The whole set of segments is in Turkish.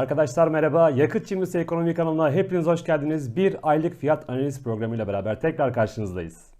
Arkadaşlar merhaba. Yakıt Cimrisi Ekonomi kanalına hepiniz hoş geldiniz. Bir aylık fiyat analiz programıyla beraber tekrar karşınızdayız.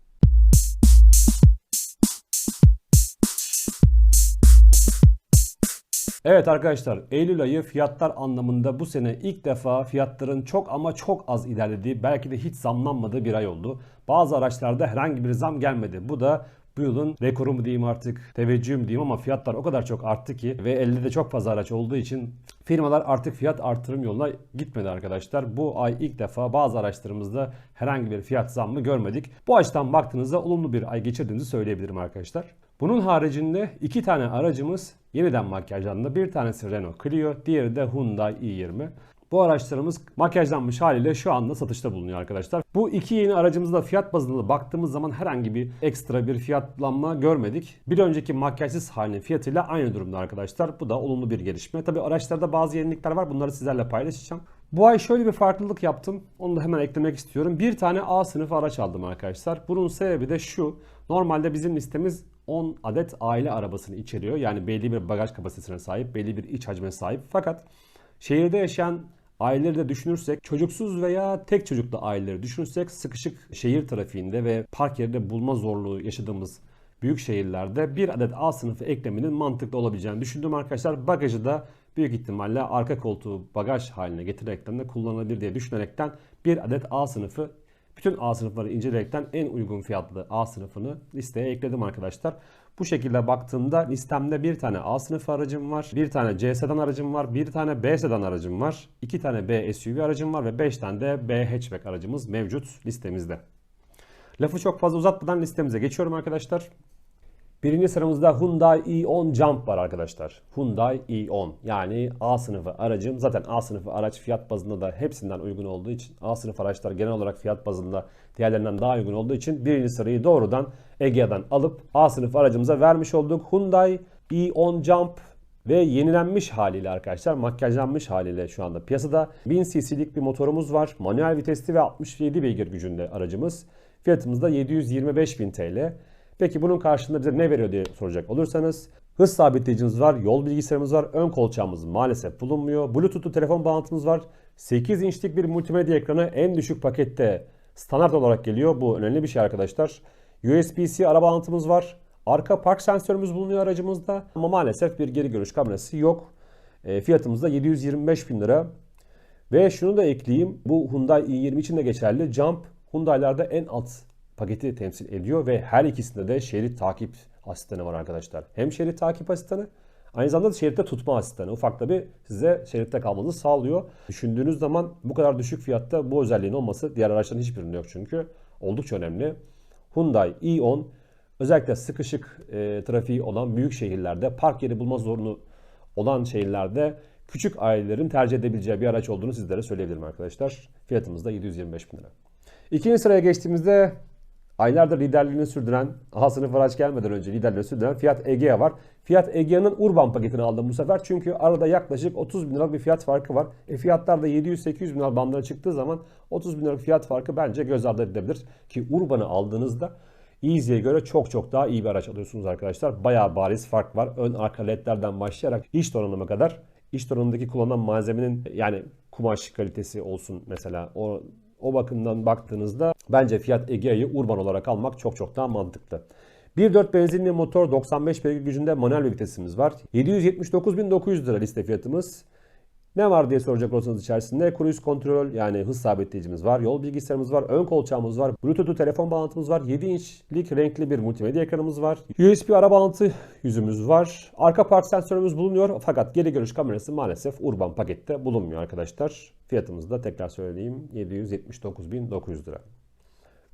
Evet arkadaşlar Eylül ayı fiyatlar anlamında bu sene ilk defa fiyatların çok ama çok az ilerlediği belki de hiç zamlanmadığı bir ay oldu. Bazı araçlarda herhangi bir zam gelmedi. Bu da bu yılın rekoru mu diyeyim artık teveccühüm diyeyim ama fiyatlar o kadar çok arttı ki ve elde de çok fazla araç olduğu için firmalar artık fiyat artırım yoluna gitmedi arkadaşlar. Bu ay ilk defa bazı araçlarımızda herhangi bir fiyat zammı görmedik. Bu açıdan baktığınızda olumlu bir ay geçirdiğimizi söyleyebilirim arkadaşlar. Bunun haricinde iki tane aracımız yeniden makyajlandı. Bir tanesi Renault Clio, diğeri de Hyundai i20. Bu araçlarımız makyajlanmış haliyle şu anda satışta bulunuyor arkadaşlar. Bu iki yeni aracımızda fiyat bazında baktığımız zaman herhangi bir ekstra bir fiyatlanma görmedik. Bir önceki makyajsız halinin fiyatıyla aynı durumda arkadaşlar. Bu da olumlu bir gelişme. Tabi araçlarda bazı yenilikler var. Bunları sizlerle paylaşacağım. Bu ay şöyle bir farklılık yaptım. Onu da hemen eklemek istiyorum. Bir tane A sınıfı araç aldım arkadaşlar. Bunun sebebi de şu. Normalde bizim listemiz 10 adet aile arabasını içeriyor. Yani belli bir bagaj kapasitesine sahip, belli bir iç hacme sahip. Fakat şehirde yaşayan aileleri de düşünürsek, çocuksuz veya tek çocuklu aileleri düşünürsek sıkışık şehir trafiğinde ve park yerinde bulma zorluğu yaşadığımız büyük şehirlerde bir adet A sınıfı eklemenin mantıklı olabileceğini düşündüm arkadaşlar. Bagajı da büyük ihtimalle arka koltuğu bagaj haline getirerekten de kullanılabilir diye düşünerekten bir adet A sınıfı bütün A sınıfları inceleyerekten en uygun fiyatlı A sınıfını listeye ekledim arkadaşlar. Bu şekilde baktığımda listemde bir tane A sınıfı aracım var, bir tane C sedan aracım var, bir tane B sedan aracım var, iki tane B SUV aracım var ve 5 tane de B hatchback aracımız mevcut listemizde. Lafı çok fazla uzatmadan listemize geçiyorum arkadaşlar. Birinci sıramızda Hyundai i10 Jump var arkadaşlar. Hyundai i10 yani A sınıfı aracım. Zaten A sınıfı araç fiyat bazında da hepsinden uygun olduğu için A sınıfı araçlar genel olarak fiyat bazında diğerlerinden daha uygun olduğu için birinci sırayı doğrudan Egea'dan alıp A sınıfı aracımıza vermiş olduk. Hyundai i10 Jump ve yenilenmiş haliyle arkadaşlar makyajlanmış haliyle şu anda piyasada 1000 cc'lik bir motorumuz var. Manuel vitesli ve 67 beygir gücünde aracımız. Fiyatımız da 725.000 TL. Peki bunun karşılığında bize ne veriyor diye soracak olursanız hız sabitleyicimiz var, yol bilgisayarımız var, ön kolçağımız maalesef bulunmuyor. Bluetooth'lu telefon bağlantımız var. 8 inçlik bir multimedya ekranı en düşük pakette standart olarak geliyor. Bu önemli bir şey arkadaşlar. USB-C ara bağlantımız var. Arka park sensörümüz bulunuyor aracımızda. Ama maalesef bir geri görüş kamerası yok. E, fiyatımız da 725 bin lira. Ve şunu da ekleyeyim. Bu Hyundai i20 için de geçerli. Jump Hyundai'larda en alt paketi temsil ediyor ve her ikisinde de şerit takip asistanı var arkadaşlar. Hem şerit takip asistanı aynı zamanda da şeritte tutma asistanı. Ufak da bir size şeritte kalmanızı sağlıyor. Düşündüğünüz zaman bu kadar düşük fiyatta bu özelliğin olması diğer araçların hiçbirinde yok çünkü. Oldukça önemli. Hyundai i10 özellikle sıkışık e, trafiği olan büyük şehirlerde park yeri bulma zorunu olan şehirlerde küçük ailelerin tercih edebileceği bir araç olduğunu sizlere söyleyebilirim arkadaşlar. Fiyatımız da 725 bin lira. İkinci sıraya geçtiğimizde Aylardır liderliğini sürdüren, A sınıf araç gelmeden önce liderliğini sürdüren Fiat Egea var. Fiat Egea'nın Urban paketini aldım bu sefer. Çünkü arada yaklaşık 30 bin liralık bir fiyat farkı var. E fiyatlar da 700-800 bin lira bandına çıktığı zaman 30 bin liralık fiyat farkı bence göz ardı edilebilir. Ki Urban'ı aldığınızda Easy'ye göre çok çok daha iyi bir araç alıyorsunuz arkadaşlar. Bayağı bariz fark var. Ön arka ledlerden başlayarak iç donanıma kadar. İç donanımdaki kullanılan malzemenin yani kumaş kalitesi olsun mesela o o bakımdan baktığınızda bence Fiat Egea'yı urban olarak almak çok çok daha mantıklı. 1.4 benzinli motor 95 beygir gücünde manuel bir vitesimiz var. 779.900 lira liste fiyatımız. Ne var diye soracak olursanız içerisinde cruise kontrol yani hız sabitleyicimiz var, yol bilgisayarımız var, ön kolçağımız var, bluetooth telefon bağlantımız var, 7 inçlik renkli bir multimedya ekranımız var, USB ara bağlantı yüzümüz var, arka park sensörümüz bulunuyor fakat geri görüş kamerası maalesef urban pakette bulunmuyor arkadaşlar. Fiyatımız da tekrar söyleyeyim 779.900 lira.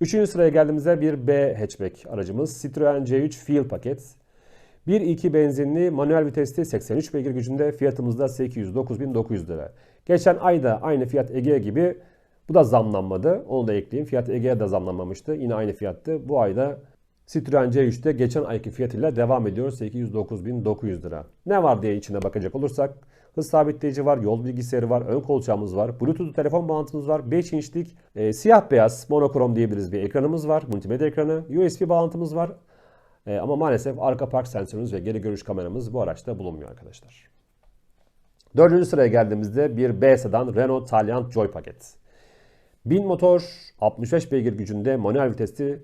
Üçüncü sıraya geldiğimizde bir B hatchback aracımız Citroen C3 Feel paket. 1.2 benzinli manuel vitesli 83 beygir gücünde fiyatımız da 809.900 lira. Geçen ayda aynı fiyat Egea gibi bu da zamlanmadı. Onu da ekleyeyim. Fiyat Egea da zamlanmamıştı. Yine aynı fiyattı. Bu ayda Citroen C3'te geçen ayki fiyatıyla devam ediyor. 809.900 lira. Ne var diye içine bakacak olursak hız sabitleyici var, yol bilgisayarı var, ön kolçağımız var, Bluetooth telefon bağlantımız var, 5 inçlik e, siyah beyaz monokrom diyebiliriz bir ekranımız var, multimedya ekranı, USB bağlantımız var. E, ama maalesef arka park sensörümüz ve geri görüş kameramız bu araçta bulunmuyor arkadaşlar. Dördüncü sıraya geldiğimizde bir B sedan Renault Taliant Joy paket. 1000 motor, 65 beygir gücünde manuel vitesli.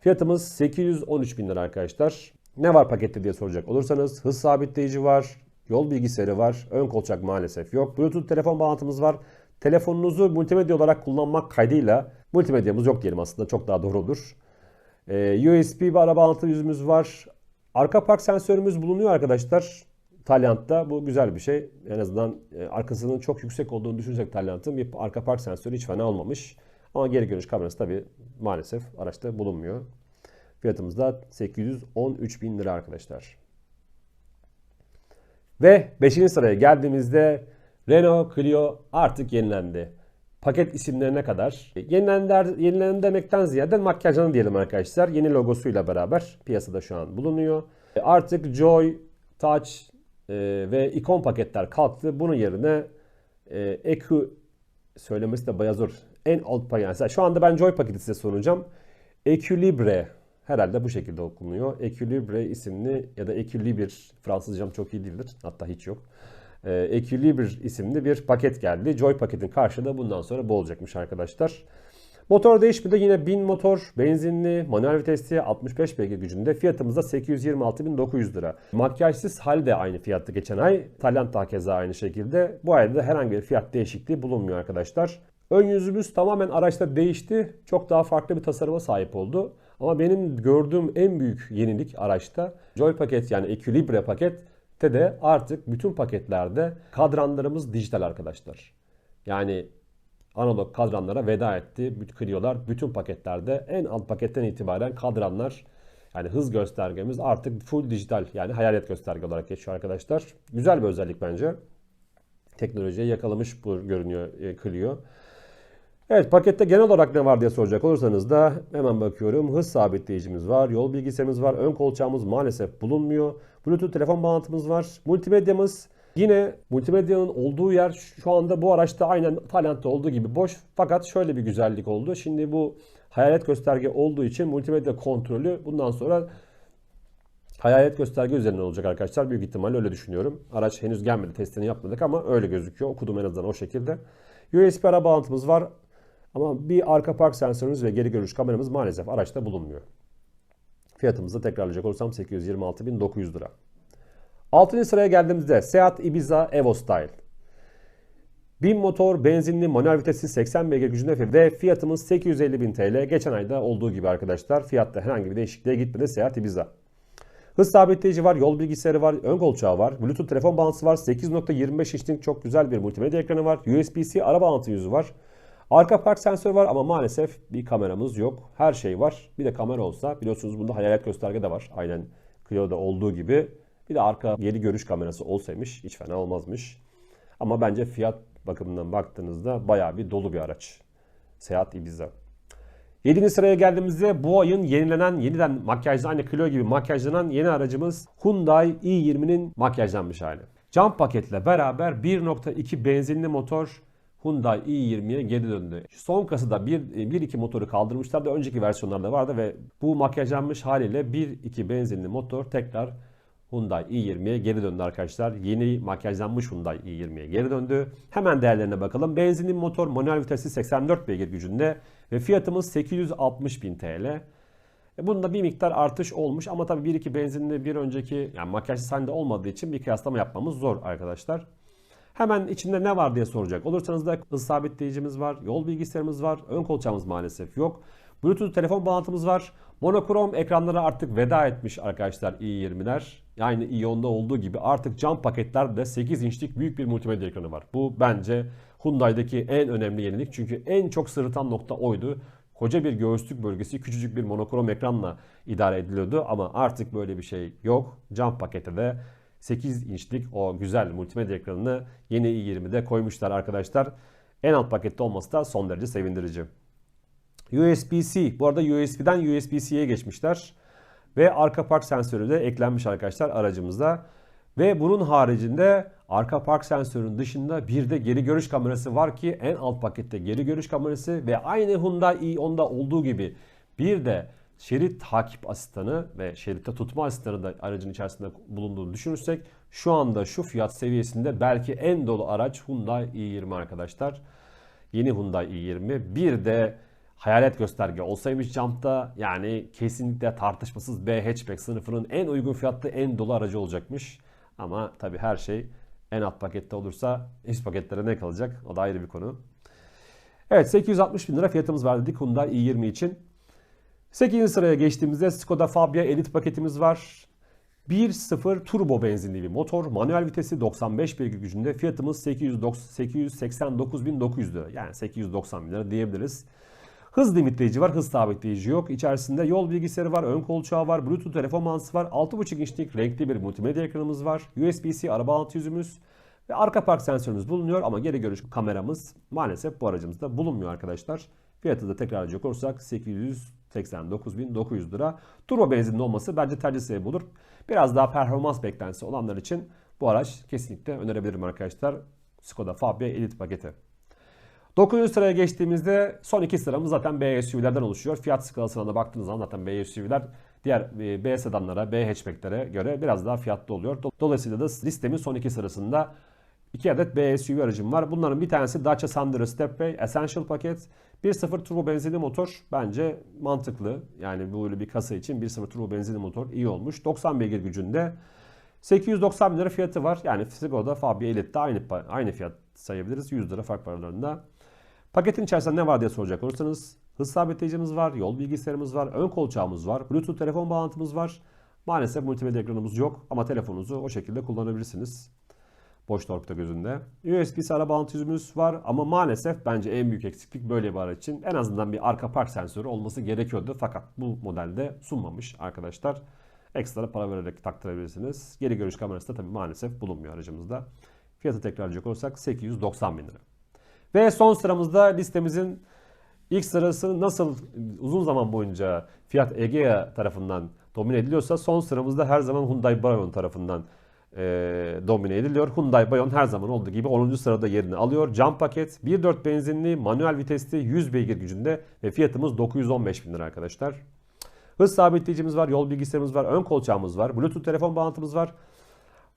Fiyatımız 813 bin lira arkadaşlar. Ne var pakette diye soracak olursanız hız sabitleyici var, yol bilgisayarı var, ön kolçak maalesef yok. Bluetooth telefon bağlantımız var. Telefonunuzu multimedya olarak kullanmak kaydıyla multimedyamız yok diyelim aslında çok daha doğru olur. Ee, USB bir ara bağlantı yüzümüz var. Arka park sensörümüz bulunuyor arkadaşlar. Taliant'ta bu güzel bir şey. En azından e, arkasının çok yüksek olduğunu düşünecek Taliant'ın bir arka park sensörü hiç fena olmamış. Ama geri görüş kamerası tabi maalesef araçta bulunmuyor. Fiyatımız da 813 bin lira arkadaşlar. Ve 5. sıraya geldiğimizde Renault Clio artık yenilendi. Paket isimlerine kadar. Yenilendiler, yenilendi demekten ziyade makyajını diyelim arkadaşlar. Yeni logosuyla beraber piyasada şu an bulunuyor. Artık Joy, Touch e, ve ikon paketler kalktı. Bunun yerine e, EQ söylemesi de bayağı zor. En alt paket. Mesela şu anda ben Joy paketi size sunacağım. EQ Libre herhalde bu şekilde okunuyor. EQ Libre isimli ya da EQ Libre Fransızcam çok iyi değildir. Hatta hiç yok. E, EQ Libre isimli bir paket geldi. Joy paketin karşılığı bundan sonra bu olacakmış arkadaşlar. Motor değişmedi. Yine 1000 motor, benzinli, manuel vitesli, 65 beygir gücünde. Fiyatımız da 826.900 lira. Makyajsız hal de aynı fiyattı geçen ay. Taliant da keza aynı şekilde. Bu ayda da herhangi bir fiyat değişikliği bulunmuyor arkadaşlar. Ön yüzümüz tamamen araçta değişti. Çok daha farklı bir tasarıma sahip oldu. Ama benim gördüğüm en büyük yenilik araçta Joy paket yani Equilibre pakette de artık bütün paketlerde kadranlarımız dijital arkadaşlar. Yani analog kadranlara veda etti. Clio'lar bütün paketlerde en alt paketten itibaren kadranlar yani hız göstergemiz artık full dijital yani hayalet gösterge olarak geçiyor arkadaşlar. Güzel bir özellik bence. Teknolojiye yakalamış bu görünüyor e, Clio. Evet pakette genel olarak ne var diye soracak olursanız da hemen bakıyorum. Hız sabitleyicimiz var, yol bilgisayarımız var, ön kolçağımız maalesef bulunmuyor. Bluetooth telefon bağlantımız var, multimedyamız Yine multimedyanın olduğu yer şu anda bu araçta aynen Talent'te olduğu gibi boş. Fakat şöyle bir güzellik oldu. Şimdi bu hayalet gösterge olduğu için multimedya kontrolü bundan sonra hayalet gösterge üzerinden olacak arkadaşlar. Büyük ihtimalle öyle düşünüyorum. Araç henüz gelmedi. Testini yapmadık ama öyle gözüküyor. Okudum en azından o şekilde. USB ara bağlantımız var. Ama bir arka park sensörümüz ve geri görüş kameramız maalesef araçta bulunmuyor. Fiyatımızı tekrarlayacak olursam 826.900 lira. 6. sıraya geldiğimizde Seat Ibiza Evo Style. 1000 motor, benzinli, manuel vitesi 80 beygir gücünde ve fiyatımız 850.000 TL. Geçen ayda olduğu gibi arkadaşlar fiyatta herhangi bir değişikliğe gitmedi Seat Ibiza. Hız sabitleyici var, yol bilgisayarı var, ön kolçağı var, Bluetooth telefon bağlantısı var, 8.25 inçlik çok güzel bir multimedya ekranı var, USB-C ara bağlantı yüzü var. Arka park sensörü var ama maalesef bir kameramız yok. Her şey var. Bir de kamera olsa biliyorsunuz bunda hayalet gösterge de var. Aynen Clio'da olduğu gibi. Bir de arka geri görüş kamerası olsaymış hiç fena olmazmış. Ama bence fiyat bakımından baktığınızda bayağı bir dolu bir araç. Seat Ibiza. 7. sıraya geldiğimizde bu ayın yenilenen, yeniden makyajlı aynı Clio gibi makyajlanan yeni aracımız Hyundai i20'nin makyajlanmış hali. Cam paketle beraber 1.2 benzinli motor Hyundai i20'ye geri döndü. Son kasada 1.2 motoru kaldırmışlardı. Önceki versiyonlarda vardı ve bu makyajlanmış haliyle 1.2 benzinli motor tekrar Hyundai i20'ye geri döndü arkadaşlar. Yeni makyajlanmış Hyundai i20'ye geri döndü. Hemen değerlerine bakalım. Benzinli motor manuel vitesi 84 beygir gücünde ve fiyatımız 860 bin TL. E bunda bir miktar artış olmuş ama tabii 1-2 benzinli bir önceki yani makyajlı sahne olmadığı için bir kıyaslama yapmamız zor arkadaşlar. Hemen içinde ne var diye soracak olursanız da hız sabitleyicimiz var, yol bilgisayarımız var, ön kolçağımız maalesef yok. Bluetooth telefon bağlantımız var. Monokrom ekranlara artık veda etmiş arkadaşlar i20'ler. Yani i10'da olduğu gibi artık cam paketlerde 8 inçlik büyük bir multimedya ekranı var. Bu bence Hyundai'daki en önemli yenilik. Çünkü en çok sırıtan nokta oydu. Koca bir göğüslük bölgesi küçücük bir monokrom ekranla idare ediliyordu ama artık böyle bir şey yok. Cam pakette de 8 inçlik o güzel multimedya ekranını yeni i20'de koymuşlar arkadaşlar. En alt pakette olması da son derece sevindirici. USB-C. Bu arada USB'den USB-C'ye geçmişler. Ve arka park sensörü de eklenmiş arkadaşlar aracımızda. Ve bunun haricinde arka park sensörünün dışında bir de geri görüş kamerası var ki en alt pakette geri görüş kamerası ve aynı Hyundai i10'da olduğu gibi bir de şerit takip asistanı ve şeritte tutma asistanı da aracın içerisinde bulunduğunu düşünürsek şu anda şu fiyat seviyesinde belki en dolu araç Hyundai i20 arkadaşlar. Yeni Hyundai i20. Bir de hayalet gösterge olsaymış Jump'ta yani kesinlikle tartışmasız B hatchback sınıfının en uygun fiyatlı en dolu aracı olacakmış. Ama tabi her şey en alt pakette olursa üst paketlere ne kalacak? O da ayrı bir konu. Evet 860 bin lira fiyatımız var dedik Hyundai i20 için. 8. sıraya geçtiğimizde Skoda Fabia Elite paketimiz var. 1.0 turbo benzinli bir motor. Manuel vitesi 95 beygir gücünde. Fiyatımız 889.900 lira. Yani 890 bin lira diyebiliriz. Hız limitleyici var, hız sabitleyici yok. İçerisinde yol bilgisayarı var, ön kolçağı var, Bluetooth telefon bağlantısı var. 6.5 inçlik renkli bir multimedya ekranımız var. USB-C araba altı yüzümüz ve arka park sensörümüz bulunuyor ama geri görüş kameramız maalesef bu aracımızda bulunmuyor arkadaşlar. Fiyatı da tekrar edecek olursak 889.900 lira. Turbo benzinli olması bence tercih sebebi olur. Biraz daha performans beklentisi olanlar için bu araç kesinlikle önerebilirim arkadaşlar. Skoda Fabia Elite paketi. 9. sıraya geçtiğimizde son iki sıramız zaten B SUV'lerden oluşuyor. Fiyat skalasına da baktığınız zaman zaten B SUV'ler diğer e, B sedanlara, B hatchback'lere göre biraz daha fiyatlı oluyor. Dolayısıyla da listemin son iki sırasında iki adet B SUV aracım var. Bunların bir tanesi Dacia Sandero Stepway Essential paket. 1.0 turbo benzinli motor bence mantıklı. Yani böyle bir kasa için 1.0 turbo benzinli motor iyi olmuş. 90 beygir gücünde 890 bin lira fiyatı var. Yani Skoda Fabia Elite'de aynı, aynı fiyat sayabiliriz. 100 lira fark paralarında. Paketin içerisinde ne var diye soracak olursanız hız sabitleyicimiz var, yol bilgisayarımız var, ön kolçağımız var, Bluetooth telefon bağlantımız var. Maalesef multimedya ekranımız yok ama telefonunuzu o şekilde kullanabilirsiniz. Boş torpido gözünde. USB-C ara bağlantı yüzümüz var ama maalesef bence en büyük eksiklik böyle bir araç için en azından bir arka park sensörü olması gerekiyordu. Fakat bu modelde sunmamış arkadaşlar. Ekstra para vererek taktırabilirsiniz. Geri görüş kamerası da tabii maalesef bulunmuyor aracımızda. Fiyatı tekrarlayacak olursak 890 bin lira. Ve son sıramızda listemizin ilk sırası nasıl uzun zaman boyunca Fiat Egea tarafından domine ediliyorsa son sıramızda her zaman Hyundai Bayon tarafından e, domine ediliyor. Hyundai Bayon her zaman olduğu gibi 10. sırada yerini alıyor. Cam paket 1.4 benzinli manuel vitesli 100 beygir gücünde ve fiyatımız 915 bin lira arkadaşlar. Hız sabitleyicimiz var, yol bilgisayarımız var, ön kolçağımız var, Bluetooth telefon bağlantımız var.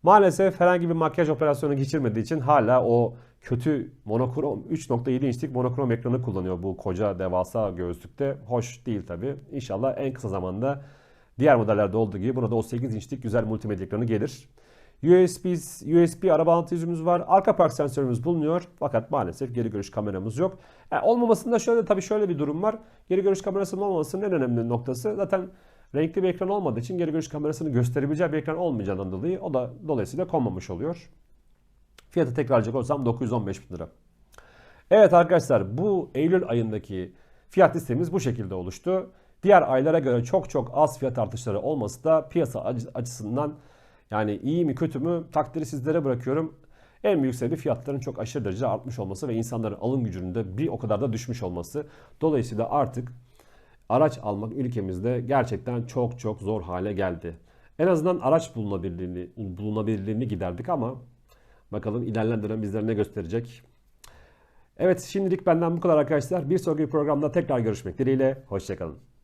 Maalesef herhangi bir makyaj operasyonu geçirmediği için hala o kötü monokrom 3.7 inçlik monokrom ekranı kullanıyor bu koca devasa göğüslükte. Hoş değil tabi. İnşallah en kısa zamanda diğer modellerde olduğu gibi buna da o 8 inçlik güzel multimedya ekranı gelir. USB, USB ara bağlantı yüzümüz var. Arka park sensörümüz bulunuyor. Fakat maalesef geri görüş kameramız yok. Yani olmamasında şöyle tabii şöyle bir durum var. Geri görüş kamerasının olmamasının en önemli noktası zaten renkli bir ekran olmadığı için geri görüş kamerasını gösterebileceği bir ekran olmayacağından dolayı o da dolayısıyla konmamış oluyor. Fiyatı tekrar alacak olsam 915 bin lira. Evet arkadaşlar bu Eylül ayındaki fiyat listemiz bu şekilde oluştu. Diğer aylara göre çok çok az fiyat artışları olması da piyasa açısından yani iyi mi kötü mü takdiri sizlere bırakıyorum. En büyük sebebi fiyatların çok aşırı derecede artmış olması ve insanların alım gücünün de bir o kadar da düşmüş olması. Dolayısıyla artık araç almak ülkemizde gerçekten çok çok zor hale geldi. En azından araç bulunabilirliğini, bulunabilirliğini giderdik ama bakalım ilerleyen dönem bizlere ne gösterecek. Evet şimdilik benden bu kadar arkadaşlar. Bir sonraki programda tekrar görüşmek dileğiyle. Hoşçakalın.